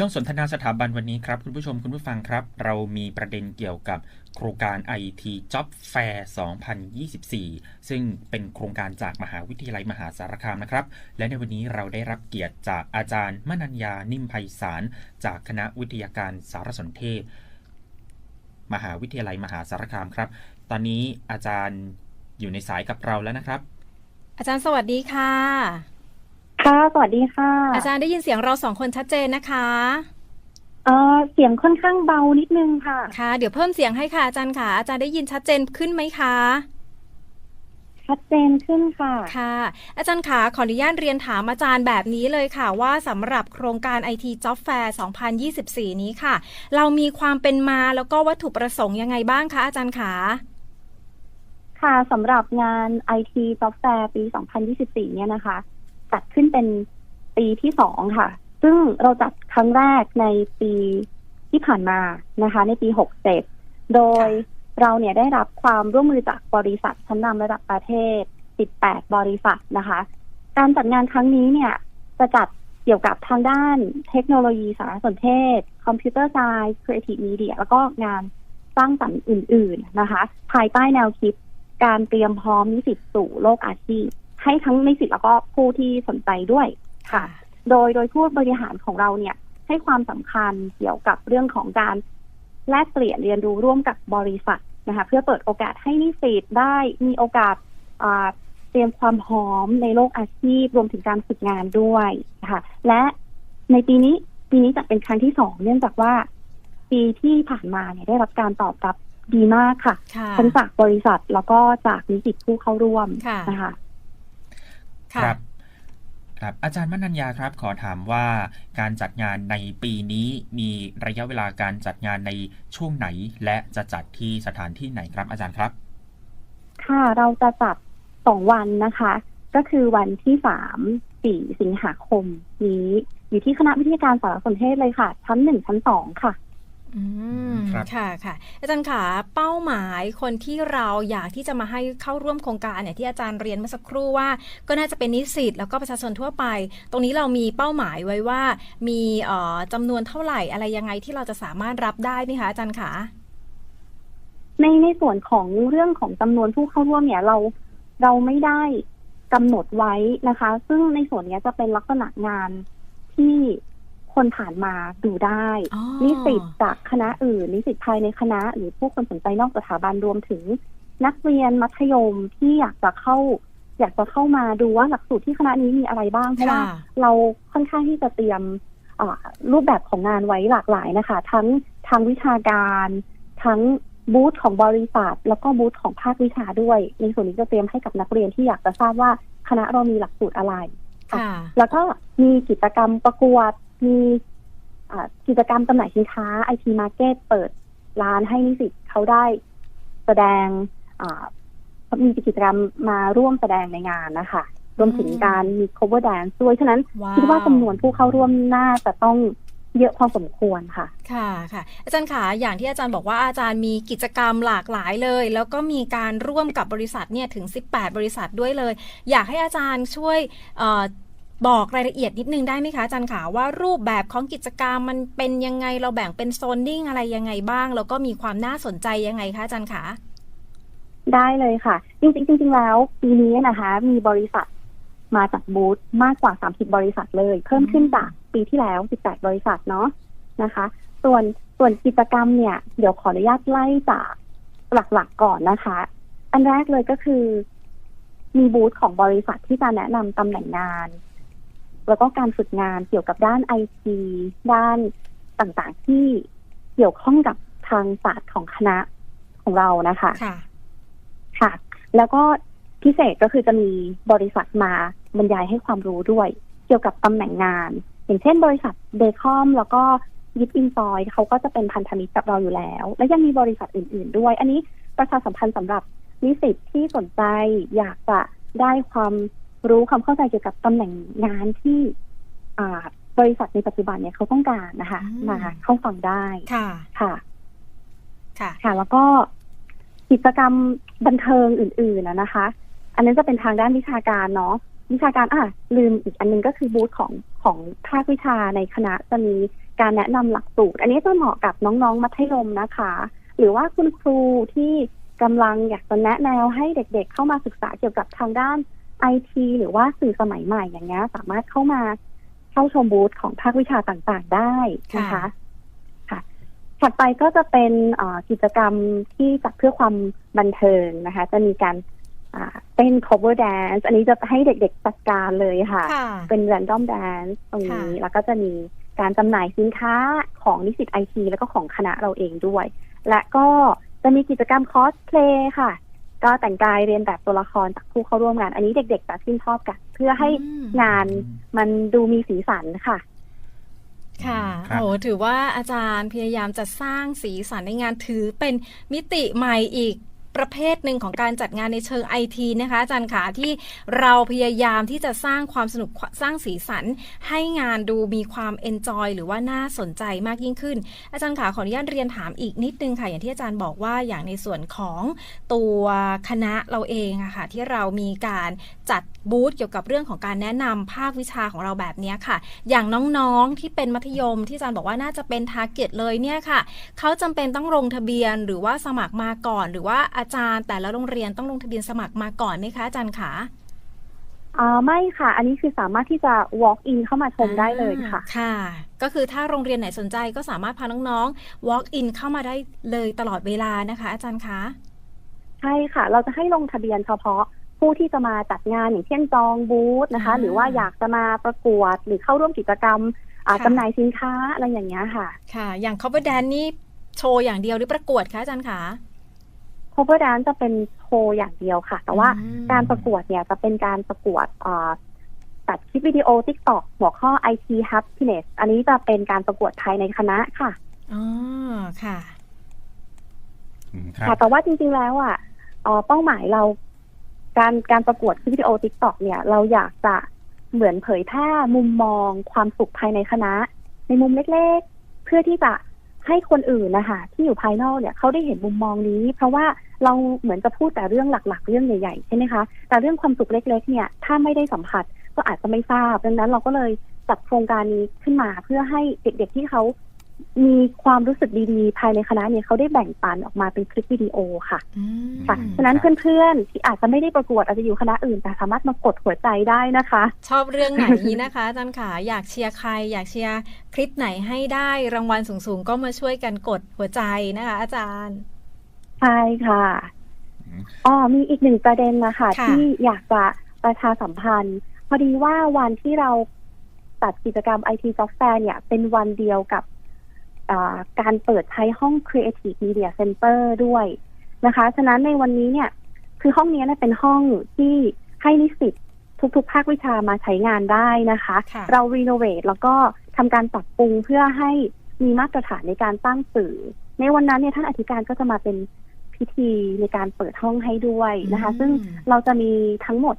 ช่วงสนทนาสถาบันวันนี้ครับ คุณผู้ชมคุณผู้ฟังครับ เรามีประเด็นเกี่ยวกับโครงการ IT Job Fair 2024 ซึ่งเป็นโครงการจากมหาวิทยาลัยมหาสารคามนะครับ และในวันนี้เราได้รับเกียรติจากอาจารย์มนัญญานิ่มไพศาลจากคณะวิทยาการสารสนเทศ มหาวิทยาลัยมหาสารคามครับ ตอนนี้อาจารย์อยู่ในสายกับเราแล้วนะครับ อาจารย์สวัสดีค่ะ ค่ะ สวัสดีค่ะ อาจารย์ได้ยินเสียงเราสองคนชัดเจนนะคะเออเสียงค่อนข้างเบานิดนึงค่ะ ค่ะ เดี๋ยวเพิ่มเสียงให้ค่ะอาจารย์ค่ะ อาจารย์ได้ยินชัดเจนขึ้นไหมคะ ชัดเจนขึ้นค่ะ ค่ะ อาจารย์ขาขออนุญาตเรียนถามอาจารย์แบบนี้เลยค่ะ ว่าสำหรับโครงการ IT Job Fair 2024 นี้ค่ะ เรามีความเป็นมาแล้วก็วัตถุประสงค์ยังไงบ้างคะอาจารย์ขาค่ะสำหรับงาน IT Job Fair ปี 2024 เนี่ยนะคะ จัดขึ้นเป็นปีที่สองค่ะ ซึ่งเราจัดครั้งแรกในปีที่ผ่านมานะคะ ในปี67โดยเราเนี่ยได้รับความร่วมมือจากบริษัทชั้นนำระดับประเทศ 18 บริษัทนะคะ การจัดงานครั้งนี้เนี่ยจะจัดเกี่ยวกับทางด้านเทคโนโลยีสารสนเทศ คอมพิวเตอร์ไซน์ครีเอทีฟมีเดียแล้วก็งานสร้างสรรค์อื่น ๆนะคะ ภายใต้แนวคิดการเตรียมพร้อมนิสิตสู่โลกอาชีพ ให้ทั้งนิสิตแล้วก็ผู้ที่สนใจด้วยค่ะ โดยโดยผู้บริหารของเราเนี่ย ให้ความสำคัญเกี่ยวกับเรื่องของการแลกเปลี่ยนเรียนรู้ร่วมกับบริษัทนะคะเพื่อเปิดโอกาสให้นิสิตได้มีโอกาสอ่าเตรียมความพร้อมในโลกอาชีพรวมถึงการฝึกงานด้วยนะคะและในปีนี้ปีนี้จะเป็นครั้งที่สองเนื่องจากว่า ปีที่ผ่านมาเนี่ยได้รับการตอบรับดีมากค่ะค่ะทั้งจากบริษัทแล้วก็จากนิสิตผู้เข้าร่วมค่ะนะคะ ค่ะครับครับอาจารย์มนัญญาครับ ขอถามว่าการจัดงานในปีนี้มีระยะเวลาการจัดงานในช่วงไหน และจะจัดที่สถานที่ไหนครับ อาจารย์ครับ ค่ะเราจะจัดสองวันนะคะ ก็คือวันที่สามสี่สิงหาคมนี้ อยู่ที่คณะวิทยาการสารสนเทศเลยค่ะ ชั้นหนึ่งชั้นสองค่ะอืม ครับค่ะค่ะ อาจารย์ขาเป้าหมายคนที่เราอยากที่จะมาให้เข้าร่วมโครงการเนี่ยที่อาจารย์เรียนเมื่อสักครู่ว่า ก็น่าจะเป็นนิสิตแล้วก็ประชาชนทั่วไป ตรงนี้เรามีเป้าหมายไว้ว่า มีเอ่อจำนวนเท่าไหร่อะไรยังไงที่เราจะสามารถรับได้ไหมคะอาจารย์ขาในในส่วนของเรื่องของจำนวนผู้เข้าร่วมเนี่ยเราเราไม่ได้กำหนดไว้นะคะ ซึ่งในส่วนเนี้ยจะเป็นลักษณะงานที่ คนผ่านมาดูได้อ๋อนิสิตจากคณะอื่น นิสิตภายในคณะ หรือผู้คนสนใจนอกสถาบันรวมถึง นักเรียนมัธยมที่อยากจะเข้า อยากจะเข้ามาดูว่าหลักสูตรที่คณะนี้มีอะไรบ้างเพราะว่าค่ะเราค่อนข้างที่จะเตรียมอ่ารูปแบบของงานไว้หลากหลายนะคะ ทั้งทางวิชาการ ทั้งบูธของบริษัทแล้วก็บูธของภาควิชาด้วย ในส่วนนี้จะเตรียมให้กับนักเรียนที่อยากจะทราบว่าคณะเรามีหลักสูตรอะไร ค่ะ แล้วก็มีกิจกรรมประกวด มีอ่ากิจกรรมจำหน่ายสินค้าไอทีมาร์เก็ตเปิดร้านให้นิสิตเขาได้แสดงอ่ามีกิจกรรมมาร่วมแสดงในงานนะคะ รวมถึงการมี cover dance ด้วย ฉะนั้นว้าวคิดว่าจำนวนผู้เข้าร่วมน่าจะต้องเยอะพอสมควรค่ะ ค่ะค่ะ อาจารย์ขาอย่างที่อาจารย์บอกว่าอาจารย์มีกิจกรรมหลากหลายเลย แล้วก็มีการร่วมกับบริษัทเนี่ยถึง 18 บริษัทด้วยเลย อยากให้อาจารย์ช่วยเออ บอกรายละเอียดนิดนึงได้ไหมคะอาจารย์ขาว่ารูปแบบของกิจกรรมมันเป็นยังไงเราแบ่งเป็นโซนนิ่งอะไรยังไงบ้าง แล้วก็มีความน่าสนใจยังไงคะอาจารย์ขาได้เลยค่ะ จริงๆจริงๆแล้วปีนี้นะคะ มีบริษัทมาจากบูธมากกว่า 30 บริษัทเลย เพิ่มขึ้นจากปีที่แล้ว 18 บริษัทเนาะนะคะ ส่วนส่วนกิจกรรมเนี่ย เดี๋ยวขออนุญาตไล่จากหลักๆก่อนนะคะ อันแรกเลยก็คือ มีบูธของบริษัทที่จะแนะนำตำแหน่งงาน แล้วก็การฝึกงานเกี่ยวกับด้านไอทีด้านต่างๆที่เกี่ยวข้องกับทางศาสตร์ของคณะของเรานะคะค่ะ ค่ะ แล้วก็พิเศษก็คือจะมีบริษัทมาบรรยายให้ความรู้ด้วย เกี่ยวกับตำแหน่งงาน อย่างเช่น บริษัทเดคอมแล้วก็ยิปอินซอยเขาก็จะเป็นพันธมิตรกับเราอยู่แล้ว และยังมีบริษัทอื่น ๆ ด้วย อันนี้ประชาสัมพันธ์สำหรับนิสิตที่สนใจอยากจะได้ความ รู้ความเข้าใจเกี่ยวกับตำแหน่งงานที่อ่าบริษัทในปัจจุบันเนี่ยเขาต้องการนะคะอืมมาเข้าฟังได้ค่ะค่ะ ค่ะ ค่ะ แล้วก็กิจกรรมบันเทิงอื่นๆนะนะคะ อันนั้นจะเป็นทางด้านวิชาการเนาะวิชาการอะลืมอีกอันหนึงก็คือบูธของของภาควิชาในคณะจะมีการแนะนำหลักสูตร อันนี้จะเหมาะกับน้องๆมัธยมนะคะ หรือว่าคุณครูที่กำลังอยากจะแนะแนวให้เด็กๆ เข้ามาศึกษาเกี่ยวกับทางด้าน ไอทีหรือว่าสื่อสมัยใหม่อย่างเงี้ย สามารถเข้ามาเข้าชมบูธของภาควิชาต่างๆได้นะคะค่ะค่ะถัดไปก็จะเป็นเอ่อกิจกรรมที่จัดเพื่อความบันเทิงนะคะ จะมีการอ่าเต้น cover dance อันนี้จะให้เด็กๆจัดการเลยค่ะค่ะเป็น random dance ตรงนี้ค่ะแล้วก็จะมีการจำหน่ายสินค้าของนิสิตไอทีแล้วก็ของคณะเราเองด้วย และก็จะมีกิจกรรมคอสเพลย์ค่ะ ก็แต่งกายเรียนแบบตัวละครจากผู้เข้าร่วมงาน อันนี้เด็กๆจะชื่นชอบกัน เพื่อให้อืมงานมันดูมีสีสันค่ะ ค่ะครับโอ้ถือว่าอาจารย์พยายามจะสร้างสีสันในงานถือเป็นมิติใหม่อีก ประเภทหนึ่งของการจัดงานในเชิงไอทีนะคะอาจารย์ขาที่เราพยายามที่จะสร้างความสนุกสร้างสีสัน ให้งานดูมีความเอนจอยหรือว่าน่าสนใจมากยิ่งขึ้น อาจารย์ขาขออนุญาตเรียนถามอีกนิดนึงค่ะอย่างที่อาจารย์บอกว่าอย่างในส่วนของตัวคณะเราเองอะค่ะที่เรามีการจัดบูธเกี่ยวกับเรื่องของการแนะนำภาควิชาของเราแบบนี้ค่ะ อย่างน้องๆที่เป็นมัธยมที่อาจารย์บอกว่าน่าจะเป็นทาร์เก็ตเลยเนี่ยค่ะ เขาจำเป็นต้องลงทะเบียนหรือว่าสมัครมาก่อน หรือว่าอาจารย์ แต่ละโรงเรียนต้องลงทะเบียนสมัครมาก่อนไหมคะอาจารย์ขาอ่าไม่ค่ะ อันนี้คือสามารถที่จะ walk in เข้ามาชมได้เลยค่ะอ่าค่ะ ก็คือถ้าโรงเรียนไหนสนใจก็สามารถพาน้องๆ walk in เข้ามาได้เลยตลอดเวลานะคะ อาจารย์คะ ใช่ค่ะ เราจะให้ลงทะเบียนเฉพาะผู้ที่จะมาจัดงานอย่างเช่นจองบูธนะคะอ่าหรือว่าอยากจะมาประกวดหรือเข้าร่วมกิจกรรมอ่าค่ะจำหน่ายสินค้าอะไรอย่างเงี้ยค่ะ ค่ะ อย่าง cover dance นี่โชว์อย่างเดียวหรือประกวดคะอาจารย์คะ cover dance จะเป็นโชว์อย่างเดียวค่ะ แต่ว่าอืมการประกวดเนี่ยจะเป็นการประกวดอ่าตัดคลิปวิดีโอ TikTok หัวข้อ IT Happiness อันนี้จะเป็นการประกวดภายในคณะค่ะอ๋อค่ะอืมครัค่ะบแต่ว่าจริง ๆ แล้วอะเอ่อเป้าหมายเราการการประกวดคลิปวิดีโอ TikTok เนี่ย เราอยากจะเหมือนเผยแพร่มุมมองความสุขภายในคณะ ในมุมเล็กๆ เพื่อที่จะ ให้คนอื่นนะคะที่อยู่ภายนอกเนี่ยเขาได้เห็นมุมมองนี้ เพราะว่าเราเหมือนจะพูดแต่เรื่องหลัก ๆ เรื่องใหญ่ๆใช่ไหมคะแต่เรื่องความสุขเล็ก ๆ เนี่ยถ้าไม่ได้สัมผัสก็อาจจะไม่ทราบดังนั้นเราก็เลยจัดโครงการนี้ขึ้นมาเพื่อให้เด็กๆที่เขา มีความรู้สึกดีๆ ภายในคณะเนี่ยเขาได้แบ่งปันออกมาเป็นคลิปวิดีโอค่ะอืมค่ะอืมฉะนั้นครับเพื่อนๆที่อาจจะไม่ได้ประกวดอาจจะอยู่คณะอื่น แต่สามารถมากดหัวใจได้นะคะ ชอบเรื่องไหนนะคะอาจารย์ขาอยากเชียร์ใคร อยากเชียร์คลิปไหนให้ได้รางวัลสูงๆ ก็มาช่วยกันกดหัวใจนะคะ อาจารย์ ใช่ค่ะอืมอ๋อมีอีกหนึ่งประเด็นนะคะค่ะที่อยากจะประชาสัมพันธ์ พอดีว่าวันที่เราจัดกิจกรรม IT Software เนี่ย เป็นวันเดียวกับอ่า การเปิดใช้ห้อง Creative Media Center ด้วยนะคะ ฉะนั้นในวันนี้เนี่ยคือห้องนี้เนี่ยเป็นห้องที่ให้นิสิตทุกๆ ภาควิชามาใช้งานได้นะคะค่ะเรารีโนเวทแล้วก็ทำการปรับปรุงเพื่อให้มีมาตรฐานในการตั้งสื่อ ในวันนั้นเนี่ยท่านอธิการก็จะมาเป็นพิธีในการเปิดห้องให้ด้วยนะคะอืมซึ่งเราจะมีทั้งหมด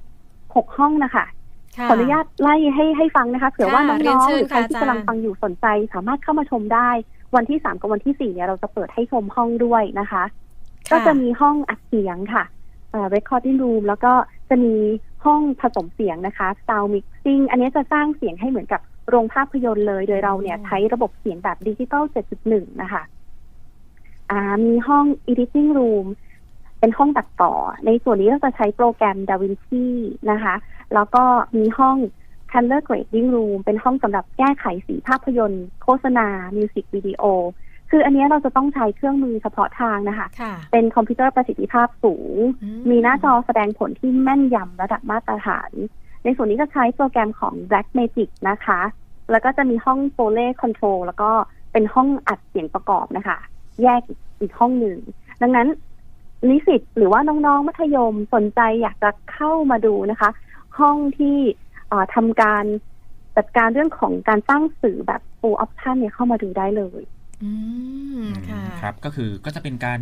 หกห้องนะคะค่ะขออนุญาตไล่ให้ให้ฟังนะคะเผื่อว่าค่ะน้เรียนองๆเชิหญรือใครค่ะที่อาจารย์กำลังฟังอยู่สนใจ สามารถเข้ามาชมได้ วันที่สามกับวันที่สี่เนี่ยเราจะเปิดให้ชมห้องด้วยนะคะ ก็จะมีห้องอัดเสียงค่ะเอ่อ recording room แล้วก็จะมีห้องผสมเสียงนะคะ sound mixing อันนี้จะสร้างเสียงให้เหมือนกับโรงภาพยนตร์เลย โดยเราเนี่ยอืมใช้ระบบเสียงแบบดิจิตอล7.1 นะคะ อ่า มีห้อง editing room เป็นห้องตัดต่อ ในส่วนนี้เราจะใช้โปรแกรม DaVinci นะคะ แล้วก็มีห้อง color grading room เป็นห้องสำหรับแก้ไขสีภาพยนตร์ โฆษณา มิวสิกวิดีโอ คืออันเนี้ยเราจะต้องใช้เครื่องมือเฉพาะทางนะคะค่ะเป็นคอมพิวเตอร์ประสิทธิภาพสูงอืมีหน้าจอแสดงผลที่แม่นยำระดับมาตรฐาน ในส่วนนี้ก็ใช้โปรแกรมของ Blackmagic นะคะ แล้วก็จะมีห้อง f o l e Control แล้วก็เป็นห้องอัดเสียงประกอบนะคะ แยกอีกห้องหนึ่ง ดังนั้นนิสิตหรือว่าน้องๆมัธยมสนใจอยากจะเข้ามาดูนะคะ ห้องที่เอ่อ ทำการจัดการเรื่องของการตั้งสื่อแบบ full option เนี่ยเข้ามาดูได้เลยอืมอืมค่ะครับก็คือก็จะเป็นการ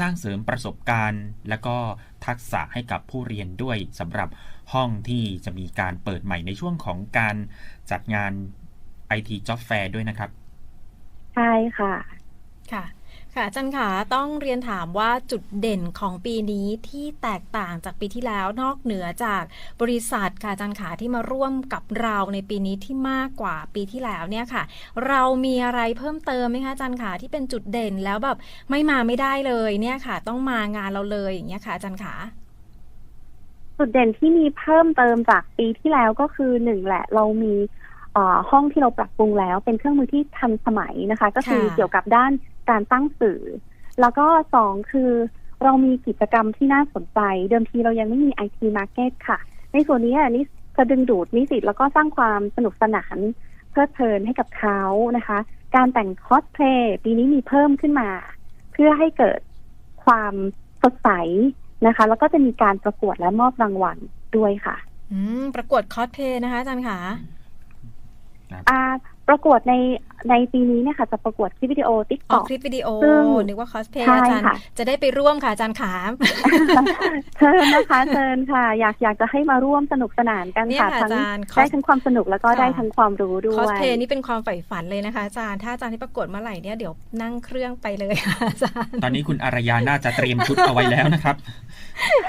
สร้างเสริมประสบการณ์ และก็ทักษะให้กับผู้เรียนด้วยสำหรับห้องที่จะมีการเปิดใหม่ในช่วงของการจัดงาน IT Job Fair ด้วยนะครับ ใช่ค่ะ ค่ะ ค่ะค่ะอาจันขาต้องเรียนถามว่าจุดเด่นของปีนี้ที่แตกต่างจากปีที่แล้วนอกเหนือจากบริษัทค่ะอาจันขาที่มาร่วมกับเราในปีนี้ที่มากกว่าปีที่แล้วเนี่ยค่ะ เรามีอะไรเพิ่มเติมไหมคะอาจันขาที่เป็นจุดเด่นแล้วแบบไม่มาไม่ได้เลยเนี่ยค่ะ ต้องมางานเราเลยอย่างเงี้ยค่ะอาจันขาจุดเด่นที่มีเพิ่มเติมจากปีที่แล้วก็คือหนึ่งแหละ เรามีเอ่อห้องที่เราปรับปรุงแล้วเป็นเครื่องมือที่ทันสมัยนะคะ ก็คือค่ะเกี่ยวกับด้าน การตั้งสื่อ แล้วก็สองคือเรามีกิจกรรมที่น่าสนใจ เดิมทีเรายังไม่มี IT Market ค่ะ ในส่วนนี้อะนี่จะดึงดูดนิสิตแล้วก็สร้างความสนุกสนานเพลิดเพลินให้กับเขานะคะ การแต่งคอสเพลย์ปีนี้มีเพิ่มขึ้นมา เพื่อให้เกิดความสดใสนะคะ แล้วก็จะมีการประกวดและมอบรางวัลด้วยค่ะ อืมประกวดคอสเพลย์นะคะอาจันขาอ่า ประกวดในในปีนี้เนี่ยค่ะจะประกวดคลิปวิดีโอติ๊กอต็ออกกคลิปวิดีโอซึ่งนึกว่าคอสเพลย์ใช่อาจารย์ค่ะจะได้ไปร่วมค่ะอาจารย์ขาเชิญนะคะเชิญค่ะ อยากอยากจะให้มาร่วมสนุกสนานกันเนี่ยค่ะค่ะทั้งอาจารย์ได้ทั้งความสนุกแล้วก็ค่ะได้ทั้งความรู้ด้คอวสยเพลย์นี่เป็นความใฝ่ฝันเลยนะคะอาจารย์ถ้าอาจารย์ที่ประกวดเมื่อไหร่เนี่ยเดี๋ยวนั่งเครื่องไปเลยค่ะอาจารย์ตอนนี้คุณอารยาน่าจะเตรียมชุดเอาไว้แล้วนะครับ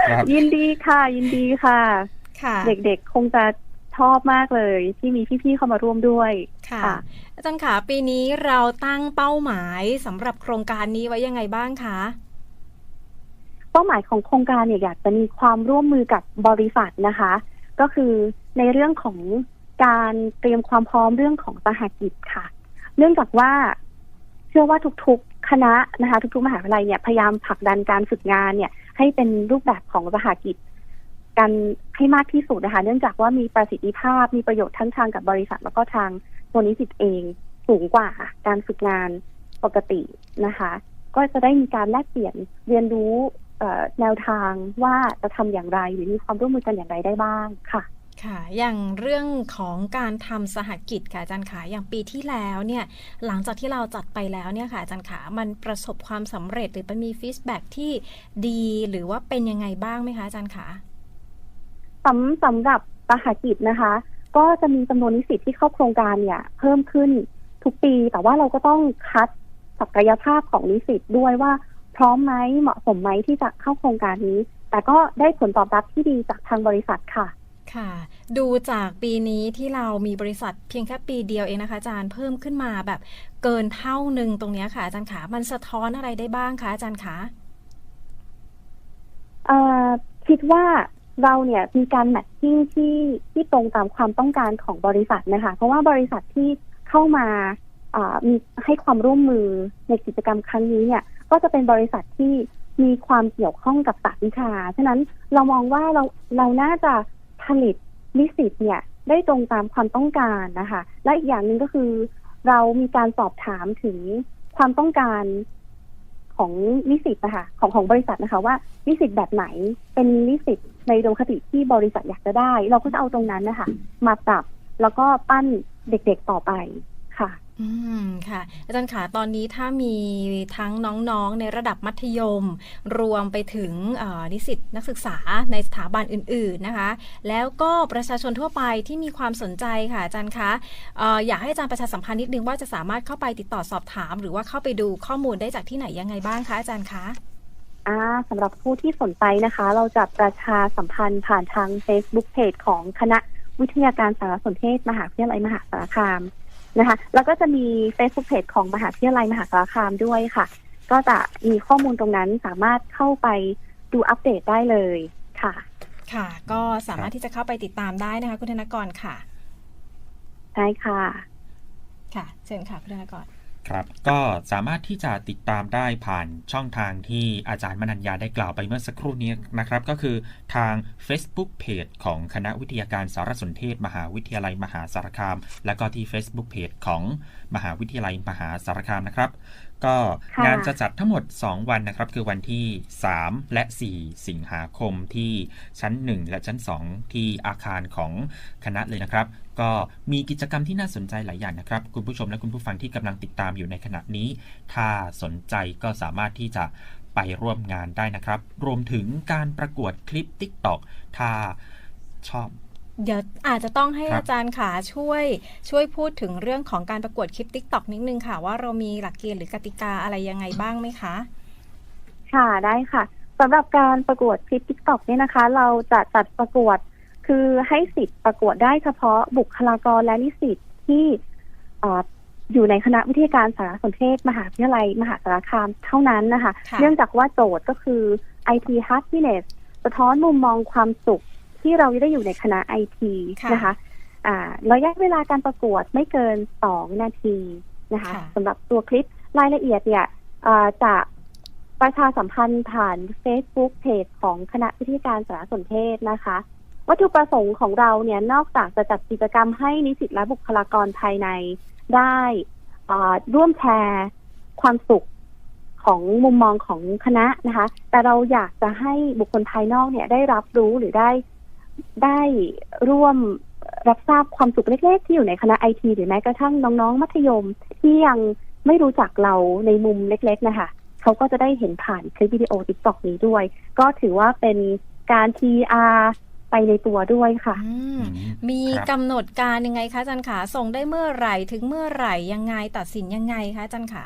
ครับยินดีค่ะยินดีค่ะค่ะเด็กๆคงจะ ชอบมากเลย ที่มีพี่ๆเข้ามาร่วมด้วยค่ะค่ะ อาจารย์ขาปีนี้เราตั้งเป้าหมายสำหรับโครงการนี้ไว้ยังไงบ้างคะเป้าหมายของโครงการเนี่ยอยากจะมีความร่วมมือกับบริษัทนะคะ ก็คือในเรื่องของการเตรียมความพร้อมเรื่องของสหกิจค่ะ เนื่องจากว่าเชื่อว่าทุกๆคณะนะคะ ทุกๆ มหาวิทยาลัยเนี่ยพยายามผลักดันการฝึกงานเนี่ย ให้เป็นรูปแบบของสหกิจ กันให้มากที่สุดนะคะ เนื่องจากว่ามีประสิทธิภาพมีประโยชน์ทั้งทางกับบริษัท แล้วก็ทางตัวนิสิตเองสูงกว่าการฝึกงานปกตินะคะ ก็จะได้มีการแลกเปลี่ยนเรียนรู้แนวทางว่าจะทำอย่างไรหรือมีความร่วมมือกันอย่างไรได้บ้างค่ะค่ะ อย่างเรื่องของการทำสหกิจค่ะอาจารย์ขาอย่างปีที่แล้วเนี่ยหลังจากที่เราจัดไปแล้วเนี่ยค่ะอาจารย์ขามันประสบความสำเร็จหรือมันมีฟีดแบ็ที่ดีหรือว่าเป็นยังไงบ้างไหมคะอาจารย์ขา สำสำหรับสหกิจนะคะ ก็จะมีจำนวนนิสิตที่เข้าโครงการเนี่ย เพิ่มขึ้นทุกปี แต่ว่าเราก็ต้องคัดศักยภาพของนิสิตด้วยว่า พร้อมไหมเหมาะสมไหมที่จะเข้าโครงการนี้ แต่ก็ได้ผลตอบรับที่ดีจากทางบริษัทค่ะค่ะ ดูจากปีนี้ที่เรามีบริษัทเพียงแค่ปีเดียวเองนะคะอาจารย์เพิ่มขึ้นมาแบบเกินเท่าหนึ่งตรงเนี้ยค่ะอาจารย์ขามันสะท้อนอะไรได้บ้างคะอาจารย์ขาเอ่อคิดว่า เราเนี่ยมีการแมทชิ่งที่ที่ตรงตามความต้องการของบริษัทนะคะ เพราะว่าบริษัทที่เข้ามาอ่ามีให้ความร่วมมือในกิจกรรมครั้งนี้เนี่ยก็จะเป็นบริษัทที่มีความเกี่ยวข้องกับศาสตร์วิชา ฉะนั้นเรามองว่าเราเราน่าจะผลิตนิสิตเนี่ยได้ตรงตามความต้องการนะคะ และอีกอย่างหนึ่งก็คือ เรามีการสอบถามถึงความต้องการ ของนิสิตนะคะของของบริษัทนะคะ ว่านิสิตแบบไหนเป็นนิสิตในดมคติที่บริษัทอยากจะได้ เราก็จะเอาตรงนั้นนะคะ มาปรับแล้วก็ปั้นเด็กๆต่อไป อืมค่ะ อาจารย์ขาตอนนี้ถ้ามีทั้งน้องๆ ในระดับมัธยม รวมไปถึงนิสิตนักศึกษาในสถาบันอื่น ๆนะคะ แล้วก็ประชาชนทั่วไปที่มีความสนใจค่ะอาจารย์คะอออยากให้อาจารย์ประชาสัมพันธ์นิดนึงว่าจะสามารถเข้าไปติดต่อสอบถาม หรือว่าเข้าไปดูข้อมูลได้จากที่ไหนยังไงบ้างคะอาจารย์คะอ่าสำหรับผู้ที่สนใจนะคะ เราจะประชาสัมพันธ์ผ่านทาง Facebook Page ของคณะวิทยาการสารสนเทศมหาวิทยาลัยมหาสารคาม นะคะ แล้วก็จะมี Facebook Page ของมหาวิทยาลัยมหาสารคามด้วยค่ะ ก็จะมีข้อมูลตรงนั้นสามารถเข้าไปดูอัปเดตได้เลยค่ะ ค่ะ ก็สามารถที่จะเข้าไปติดตามได้นะคะ คุณธนกรค่ะ ใช่ค่ะ ค่ะ เชิญค่ะ คุณธนกร ครับก็สามารถที่จะติดตามได้ผ่านช่องทางที่อาจารย์มนัญญาได้กล่าวไปเมื่อสักครู่นี้นะครับ ก็คือทาง Facebook Page ของคณะวิทยาการสารสนเทศ มหาวิทยาลัยมหาสารคาม และก็ที่ Facebook Page ของมหาวิทยาลัยมหาสารคามนะครับ ก็ค่ะงานจะจัดทั้งหมด 2 วันนะครับ คือวันที่ 3 และ 4 สิงหาคมที่ชั้น 1 และชั้น 2 ที่อาคารของคณะเลยนะครับก็มีกิจกรรมที่น่าสนใจหลายอย่างนะครับ คุณผู้ชมและคุณผู้ฟังที่กำลังติดตามอยู่ในขณะนี้ ถ้าสนใจก็สามารถที่จะไปร่วมงานได้นะครับ รวมถึงการประกวดคลิป TikTok ถ้าชอบเดี๋ยวอาจจะต้องให้ครับอาจารย์ขาช่วย ช่วยพูดถึงเรื่องของการประกวดคลิป t ิ k t o k นิดนึงค่ะ ว่าเรามีหลักเกณฑ์หรือกติกาอะไรยังไงบ้างไหมคะ ค่ะได้ค่ะสำหรับการประกวดคลิป TikTok เนี่ยนะคะ เราจะจัดประกวด คือให้สิทธิ์ประกวดได้เฉพาะบุคลากรและนิสิตที่เอ่ออยู่ในคณะวิทยาการสารสนเทศ มหาวิทยาลัย มหาสารคามเท่านั้นนะคะค่ะเนื่องจากว่าโจทย์ก็คือ IT Happiness สะท้อนมุมมองความสุขที่เราได้อยู่ในคณะ IT ค่ะนะคะอ่าระยะเวลาการประกวดไม่เกิน2นาทีนะคะค่ะสำหรับตัวคลิปรายละเอียดเนี่ยอ่าจะประชาสัมพันธ์ผ่าน Facebook เพจของคณะวิทยาการสารสนเทศนะคะ วัตถุประสงค์ของเราเนี่ยนอกจากจะจัดกิจกรรมให้นิสิตและบุคลากรภายในได้ร่วมแชร์ความสุขของมุมมองของคณะนะคะ แต่เราอยากจะให้บุคคลภายนอกเนี่ยได้รับรู้หรือได้ได้ร่วมรับทราบความสุขเล็กๆ ที่อยู่ในคณะไอทีหรือแม้กระทั่งน้องๆ มัธยมที่ยังไม่รู้จักเราในมุมเล็ก ๆ นะคะเขาก็จะได้เห็นผ่านคลิปวิดีโอ t ิ k t o k นี้ด้วย ก็ถือว่าเป็นการ PR ไปในตัวด้วยค่ะอืมอืมมีครับกำหนดการยังไงคะอาจารย์ขาส่งได้เมื่อไหร่ถึงเมื่อไหร่ยังไงตัดสินยังไงคะอาจารย์ขา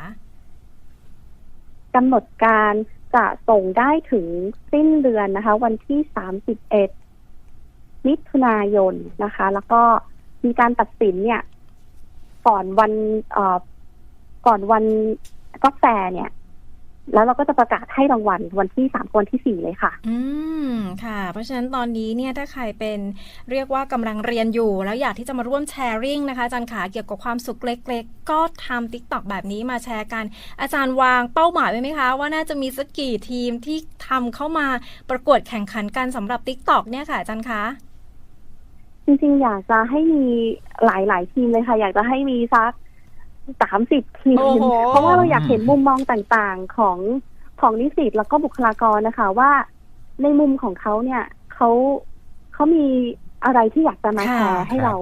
กำหนดการจะส่งได้ถึงสิ้นเดือนนะคะ วันที่31มิถุนายนนะคะ แล้วก็มีการตัดสินเนี่ย ก่อนวันเอ่อก่อนวันก็แฟร์เนี่ย แล้วเราก็จะประกาศให้รางวัลวันที่สามวันที่สี่เลยค่ะ อืมค่ะ เพราะฉะนั้นตอนนี้เนี่ยถ้าใครเป็นเรียกว่ากำลังเรียนอยู่ แล้วอยากที่จะมาร่วมแชร์ริ่งนะคะอาจารย์ขาเกี่ยวกับความสุขเล็ก ๆ ก็ทำ t ิ k t o k แบบนี้มาแชร์กัน อาจารย์วางเป้าหมายไว้ไหมคะ ว่าน่าจะมีสักกี่ทีมที่ทำเข้ามาประกวดแข่งขันกันสำหรับ t ิ k t o k เนี่ยค่ะอาจารย์คะจริงๆ อยากจะให้มีหลายๆทีมเลยค่ะ อยากจะให้มีสัก สามสิบทีม โอ้โห เพราะว่าเราอยากเห็นมุมมองต่างๆของของนิสิตแล้วก็บุคลากรนะคะ ว่าในมุมของเขาเนี่ยเขาเขามีอะไรที่อยากจะมาแชร์ให้ครับเรา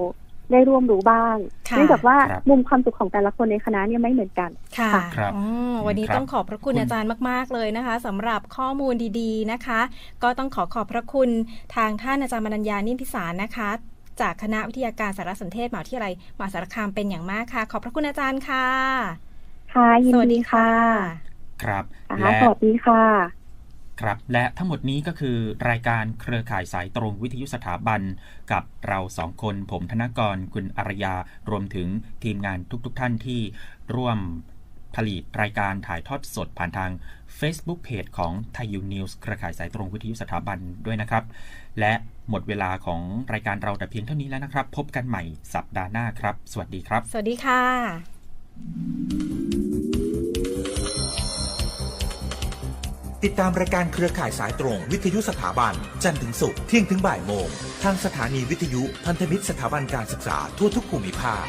ได้ร่วมรู้บ้างค่ะ เนื่องจากว่าครับ มุมความสุขของแต่ละคนในคณะเนี่ยไม่เหมือนกัน ค่ะครับอ๋อวันนี้ครับต้องขอบพระคุณคุณ อาจารย์มาก ๆ เลยนะคะสำหรับข้อมูลดีๆนะคะ ก็ต้องขอขอบพระคุณทางท่านอาจารย์มนัญญานิ่มพิสารนะคะ จากคณะวิทยาการสารสนเทศมหาวิทยาลัยมหาสารคามเป็นอย่างมากค่ะ ขอบพระคุณอาจารย์ค่ะ ค่ะยินสวัสดีดีค่ะค่ะ ครับค่ะและสวัสดีค่ะครับและทั้งหมดนี้ก็คือรายการเครือข่ายสายตรงวิทยุสถาบัน กับเราสองคนผมธนกรคุณอารยา รวมถึงทีมงานทุกๆทท่านที่ร่วมผลิตรายการถ่ายทอดสดผ่านทาง Facebook Page ของไทยยูนิวส์เครือข่ายสายตรงวิทยุสถาบันด้วยนะครับ และหมดเวลาของรายการเราแต่เพียงเท่านี้แล้วนะครับ พบกันใหม่สัปดาห์หน้าครับ สวัสดีครับ สวัสดีค่ะ ติดตามรายการเครือข่ายสายตรง วิทยุสถาบัน จันทร์ถึงศุกร์เที่ยงถึงบ่ายโมง ทางสถานีวิทยุพันธมิตรสถาบันการศึกษาทั่วทุกภูมิภาค